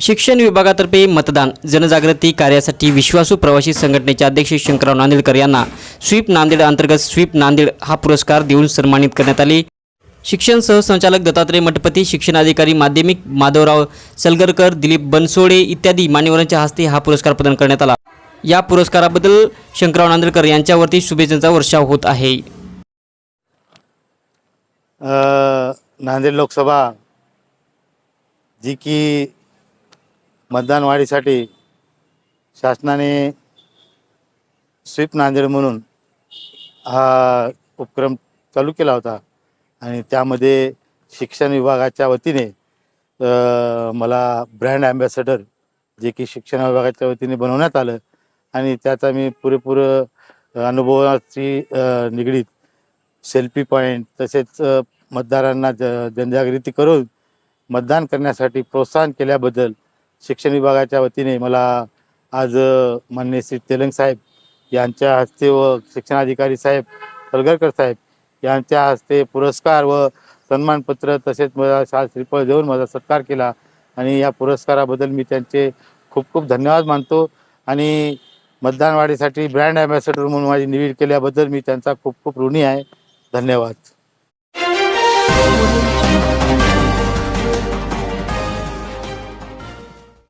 शिक्षण विभागातर्फे मतदान जनजागृती कार्यासाठी विश्वासू प्रवासी संघटनेचे अध्यक्ष शंकरराव नांदेडकर यांना स्वीप नांदेड अंतर्गत स्वीप नांदेड हा पुरस्कार देऊन सन्मानित करण्यात आले. शिक्षण सहसंचालक दत्तात्रय मठपती शिक्षणाधिकारी माध्यमिक माधवराव सलगरकर दिलीप बनसोडे इत्यादी मान्यवरांच्या हस्ते हा पुरस्कार प्रदान करण्यात आला. या पुरस्काराबद्दल शंकरराव नांदेडकर यांच्यावरती शुभेच्छांचा वर्षाव होत आहे. नांदेड लोकसभा जी की मतदान वाढीसाठी शासनाने स्वीप नांदेड म्हणून हा उपक्रम चालू केला होता. आणि त्यामध्ये शिक्षण विभागाच्या वतीने मला ब्रँड ॲम्बॅसेडर जे की शिक्षण विभागाच्या वतीने बनवण्यात आलं. आणि त्याचा मी पुरेपूर अनुभवाची निगडीत सेल्फी पॉईंट तसेच मतदारांना ज जनजागृती करून मतदान करण्यासाठी प्रोत्साहन केल्याबद्दल शिक्षण विभागाच्या वतीने मला आज अ, माननीय श्री तेलंग साहेब यांच्या हस्ते व शिक्षणाधिकारी साहेब पलगरकर साहेब यांच्या हस्ते पुरस्कार व सन्मानपत्र तसेच मला शाल श्रीफळ देऊन माझा सत्कार केला. आणि या पुरस्काराबद्दल मी त्यांचे खूप खूप धन्यवाद मानतो. आणि मतदानवाढीसाठी ब्रँड ॲम्बॅसेडर म्हणून माझी निवड केल्याबद्दल मी त्यांचा खूप खूप ऋणी आहे. धन्यवाद.